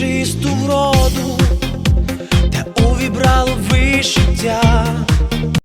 Чисту вроду, та увібрало вишиття,